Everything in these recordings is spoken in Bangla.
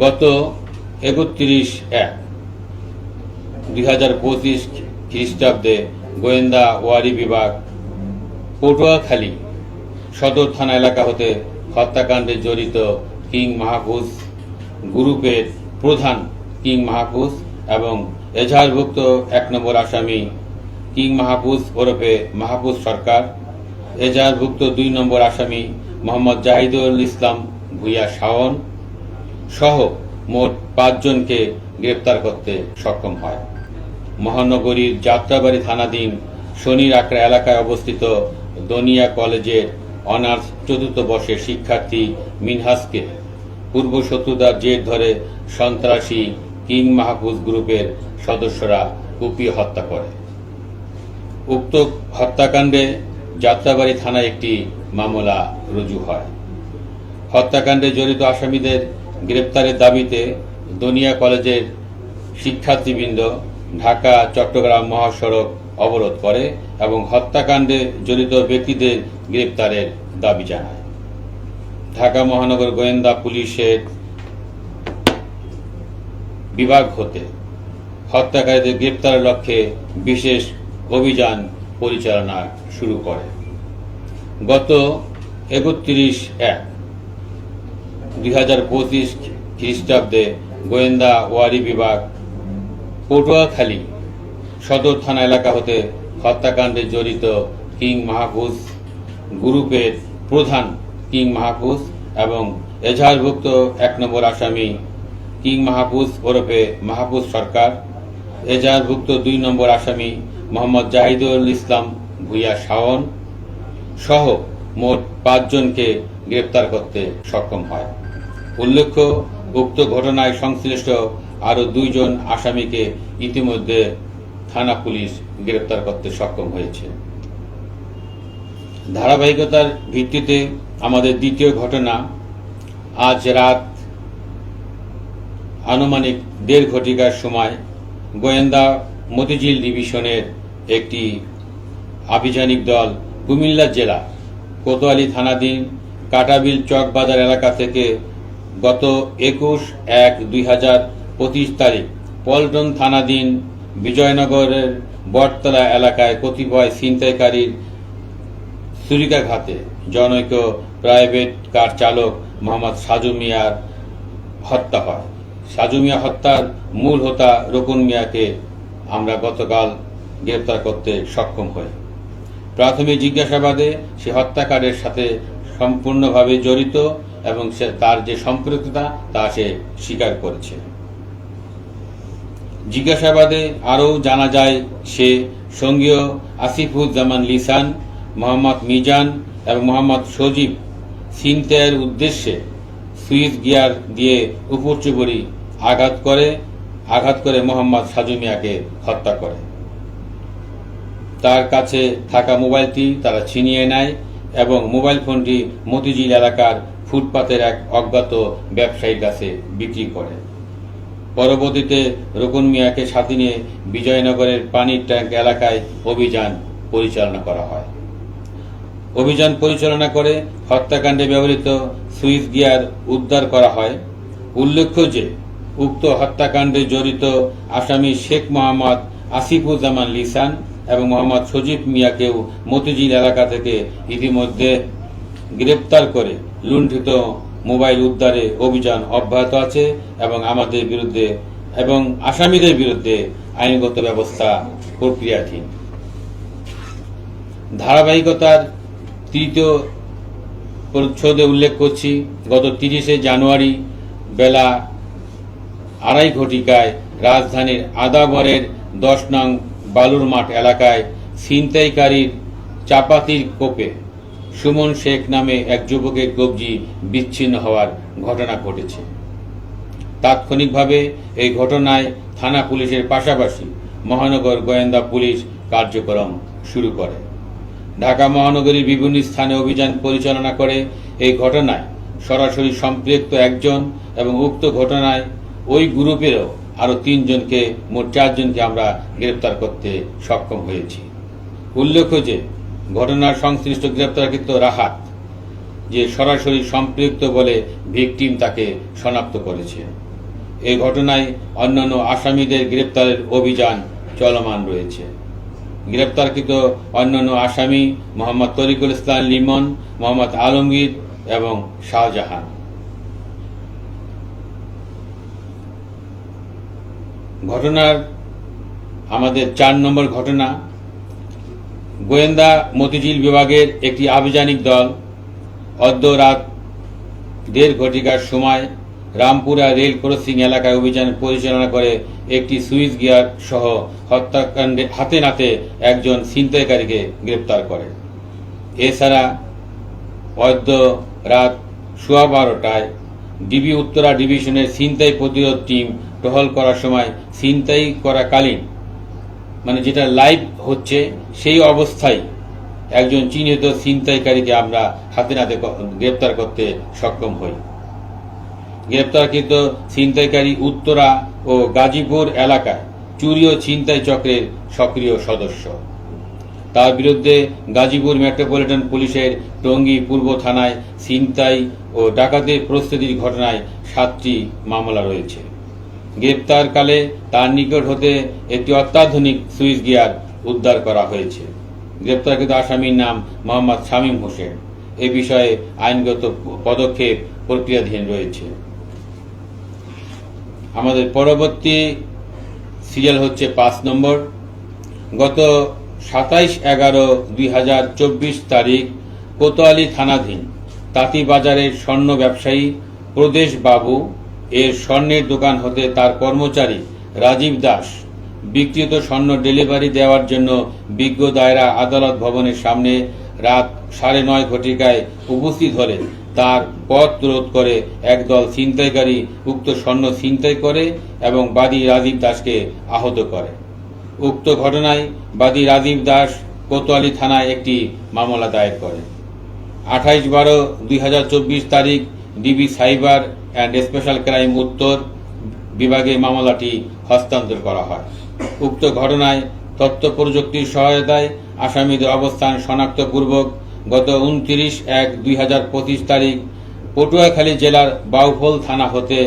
গত একত্রিশ এক দুই হাজার পঁচিশ খ্রিস্টাব্দে গোয়েন্দা ওয়ারি বিভাগ পটুয়াখালী সদর থানা এলাকা হতে হত্যাকাণ্ডে জড়িত কিং মাহফুজ গ্রুপের প্রধান কিং মাহফুজ এবং এজাহারভুক্ত এক নম্বর আসামি কিং মাহফুজ ওরফে মাহফুজ সরকার, এজাহারভুক্ত দুই নম্বর আসামি মোহাম্মদ জাহিদুল ইসলাম ভুইয়া শাওন সহ মোট পাঁচজনকে গ্রেপ্তার করতে সক্ষম হয়। মহানগরীর যাত্রাবাড়ি থানাধীন শনির আকড়া এলাকায় অবস্থিত দনিয়া কলেজের অনার্স চতুর্থ বর্ষের শিক্ষার্থী মিনহাসকে পূর্ব শত্রুতার জের ধরে সন্ত্রাসী কিং মাহফুজ গ্রুপের সদস্যরা কুপিয়ে হত্যা করে। উক্ত হত্যাকাণ্ডে যাত্রাবাড়ি থানায় একটি মামলা রুজু হয়। হত্যাকাণ্ডে জড়িত আসামিদের গ্রেপ্তারের দাবিতে দনিয়া কলেজের শিক্ষার্থীবৃন্দ, ঢাকা, চট্টগ্রাম মহাসড়ক অবরোধ করে এবং হত্যাকাণ্ডে জড়িত ব্যক্তিদের গ্রেপ্তারের দাবি জানায়। ঢাকা মহানগর গোয়েন্দা পুলিশের বিভাগ হতে হত্যাকারীদের গ্রেপ্তারের লক্ষ্যে বিশেষ অভিযান পরিচালনা শুরু করে। গত একত্রিশ এক দুই হাজার পঁচিশ খ্রিস্টাব্দে গোয়েন্দা ওয়ারি বিভাগ পটুয়াখালী সদর থানা এলাকা হতে হত্যাকাণ্ডে জড়িত কিং মাহফুজ গ্রুপের প্রধান কিং মাহফুজ এবং এজাহারভুক্ত এক নম্বর আসামি কিং মাহফুজ ওরফে মাহফুজ সরকার, এজাহারভুক্ত দুই নম্বর আসামি মোহাম্মদ জাহিদুল ইসলাম ভুইয়া শাওন সহ মোট পাঁচজনকে গ্রেপ্তার করতে সক্ষম হয়। উল্লেখ্য উক্ত ঘটনায় সংশ্লিষ্ট আরও দুইজন আসামিকে ইতিমধ্যে থানা পুলিশ গ্রেপ্তার করতে সক্ষম হয়েছে। ধারাবাহিকতার ভিত্তিতে আমাদের দ্বিতীয় ঘটনা, আজ রাত আনুমানিক দেড় ঘটিকার সময় গোয়েন্দা মতিঝিল ডিভিশনের একটি আভিযানিক দল কুমিল্লা জেলা কোতোয়ালি থানাধীন কাটাবিল চক বাজার এলাকা থেকে গত একুশ এক দুই হাজার পঁচিশ তারিখ পল্টন থানাধীন বিজয়নগরের বটতলা এলাকায় কতিপয় ছিনতাইকারীর ছুরিকাঘাতে জনৈক প্রাইভেট কার চালক মোহাম্মদ সাজু মিয়ার হত্যা হয়। সাজু মিয়া হত্যার মূল হোতা রকুন মিয়াকে আমরা গতকাল গ্রেপ্তার করতে সক্ষম হই। প্রাথমিক জিজ্ঞাসাবাদে সে হত্যাকারের সাথে সম্পূর্ণভাবে জড়িত। এবং তার যে সম্পৃক্ততা তা সে স্বীকার করেছে। জিজ্ঞাসাবাদে আরও জানা যায়, সে সঙ্গীয় আসিফুজ্জামান লিসান, মোহাম্মদ মিজান এবং মোহাম্মদ সজীব ছিনতাইয়ের উদ্দেশ্যে সুইচ গিয়ার দিয়ে উপরচুপড়ি আঘাত করে আঘাত করে মোহাম্মদ সাজু মিয়াকে হত্যা করে। তার কাছে থাকা মোবাইলটি তারা ছিনিয়ে নেয় এবং মোবাইল ফোনটি মতিঝিল এলাকার ফুটপাতের এক অজ্ঞাত ব্যবসায়ীর কাছে বিক্রি করে। পরবর্তীতে রকুন মিয়াকে সাথে নিয়ে বিজয়নগরের পানির ট্যাঙ্ক এলাকায় অভিযান পরিচালনা করা হয়। অভিযান পরিচালনা করে হত্যাকাণ্ডে ব্যবহৃত সুইচ গিয়ার উদ্ধার করা হয়। উল্লেখ্য যে, উক্ত হত্যাকাণ্ডে জড়িত আসামি শেখ মোহাম্মদ আসিফুজ্জামান লিসান এবং মোহাম্মদ সজীব মিয়াকেও মতিঝিল এলাকা থেকে ইতিমধ্যে গ্রেপ্তার করে লুণ্ঠিত মোবাইল উদ্ধারে অভিযান অব্যাহত আছে এবং আমাদের বিরুদ্ধে এবং আসামিদের বিরুদ্ধে আইনগত ব্যবস্থা প্রক্রিয়াধীন। ধারাবাহিকতার তৃতীয় পরিচ্ছদে উল্লেখ করছি, গত তিরিশে জানুয়ারি বেলা আড়াই ঘটিকায় রাজধানীর আদাবরের দশ নং বালুর মাঠ এলাকায় ছিনতাইকারীর চাপাতির কোপে সুমন শেখ নামে এক যুবকের কবজি বিচ্ছিন্ন হওয়ার ঘটনা ঘটেছে। তাৎক্ষণিকভাবে এই ঘটনায় থানা পুলিশের পাশাপাশি মহানগর গোয়েন্দা পুলিশ কার্যক্রম শুরু করে। ঢাকা মহানগরীর বিভিন্ন স্থানে অভিযান পরিচালনা করে এই ঘটনায় সরাসরি সম্পৃক্ত একজন এবং উক্ত ঘটনায় ওই গ্রুপেরও আরও তিনজনকে, মোট চারজনকে আমরা গ্রেপ্তার করতে সক্ষম হয়েছি। উল্লেখ্য যে ঘটনার সংশ্লিষ্ট গ্রেপ্তারকৃত রাহাত, যে সরাসরি সম্পৃক্ত বলে ভিকটিম তাকে শনাক্ত করেছে। এ ঘটনায় অন্যান্য আসামিদের গ্রেপ্তারের অভিযান চলমান রয়েছে। গ্রেপ্তারকৃত অন্যান্য আসামি মোহাম্মদ তরিকুল ইসলাম লিমন, মোহাম্মদ আলমগীর এবং শাহজাহান। ঘটনার আমাদের চার নম্বর ঘটনা গোয়েন্দা মতিঝিল বিভাগের একটি আভিযানিক দল অদ্য রাত দেড় ঘটিকার সময় রামপুরা রেল ক্রসিং এলাকায় অভিযান পরিচালনা করে একটি সুইচ গিয়ার সহ হত্যাকাণ্ডে হাতে নাতে একজন ছিনতাইকারীকে গ্রেপ্তার করে। এছাড়া অদ্য রাত সোয়া বারোটায় ডিবি উত্তরা ডিভিশনের ছিনতাই প্রতিরোধ টিম টহল করার সময় ছিনতাই করাকালীন মানে যেটা লাইভ হচ্ছে সেই অবস্থায় একজন চিহ্নিত ছিনতাইকারীকে আমরা হাতে নাতে গ্রেপ্তার করতে সক্ষম হই। গ্রেপ্তারকৃত ছিনতাইকারী উত্তরা ও গাজীপুর এলাকায় চুরি ও ছিনতাই চক্রের সক্রিয় সদস্য। তার বিরুদ্ধে গাজীপুর মেট্রোপলিটন পুলিশের টঙ্গী পূর্ব থানায় ছিনতাই ও ডাকাতের প্রস্তুতির ঘটনায় সাতটি মামলা রয়েছে। গ্রেপ্তারকালে তার নিকট হতে একটি অত্যাধুনিক সুইচ গিয়ার উদ্ধার করা হয়েছে। গ্রেপ্তারকৃত আসামির নাম মোহাম্মদ শামীম হোসেন। এ বিষয়ে আইনগত পদক্ষেপ প্রক্রিয়াধীন রয়েছে। আমাদের পরবর্তী সিরিয়াল হচ্ছে পাঁচ নম্বর। গত সাতাইশ এগারো দুই তারিখ কোতোয়ালি থানাধীন তাঁতিবাজারের স্বর্ণ ব্যবসায়ী প্রদেশ বাবু এর স্বর্ণের দোকান হতে তার কর্মচারী রাজীব দাস বিক্রিত স্বর্ণ ডেলিভারি দেওয়ার জন্য বিজ্ঞ দায়রা আদালত ভবনের সামনে রাত সাড়ে নয় ঘটিকায় উপস্থিত হলে তার পথ রোধ করে একদল ছিনতাইকারী উক্ত স্বর্ণ ছিনতাই করে এবং বাদী রাজীব দাসকে আহত করে। উক্ত ঘটনায় বাদী রাজীব দাস কোতোয়ালি থানায় একটি মামলা দায়ের করে আঠাইশ বারো দুই তারিখ DB cyber and special crime উত্তর বিভাগে মামলাটি হস্তান্তর করা হয়। উক্ত ঘটনায় তথ্য প্রযুক্তির সহায়তায় আসামিদের অবস্থান শনাক্তপূর্বক গত উনত্রিশ এক দুই হাজার পঁচিশ তারিখ পটুয়াখালী জেলার বাউফল থানা হতে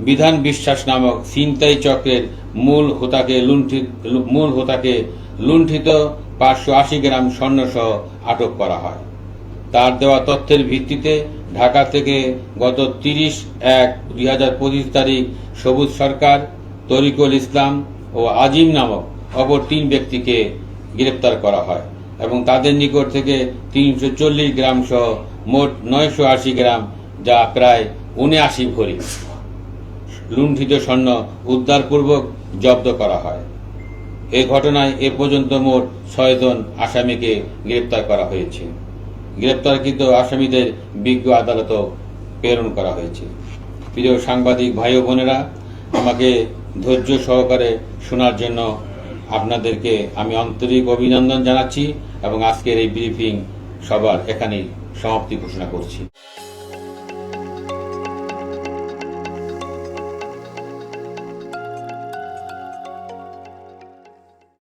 বিধান বিশ্বাস নামক ছিনতাই চক্রের মূল হোতাকে লুণ্ঠিত, মূল হোতাকে লুণ্ঠিত পাঁচশো আশি গ্রাম স্বর্ণসহ আটক করা হয়। তার দেওয়া তথ্যের ভিত্তিতে ঢাকা থেকে গত তিরিশ এক দুই হাজার পঁচিশ তারিখ সবুজ সরকার তরিকুল ইসলাম ও আজিম নামক অপর তিন ব্যক্তিকে গ্রেপ্তার করা হয় এবং তাদের নিকট থেকে তিনশো চল্লিশ গ্রাম সহ মোট নয়শো আশি গ্রাম, যা প্রায় উনআশি ভরি লুণ্ঠিত স্বর্ণ উদ্ধারপূর্বক জব্দ করা হয়। এই ঘটনায় এ পর্যন্ত মোট ছয়জন আসামিকে গ্রেপ্তার করা হয়েছে। গ্রেপ্তারকৃত আসামিদের বিজ্ঞ আদালত প্রেরণ করা হয়েছে। প্রিয় সাংবাদিক ভাই বোনেরা, আমাকে ধৈর্য সহকারে শোনার জন্য আপনাদেরকে আমি আন্তরিক অভিনন্দন জানাচ্ছি এবং আজকের এই ব্রিফিং সবার এখানেই সমাপ্তি ঘোষণা করছি।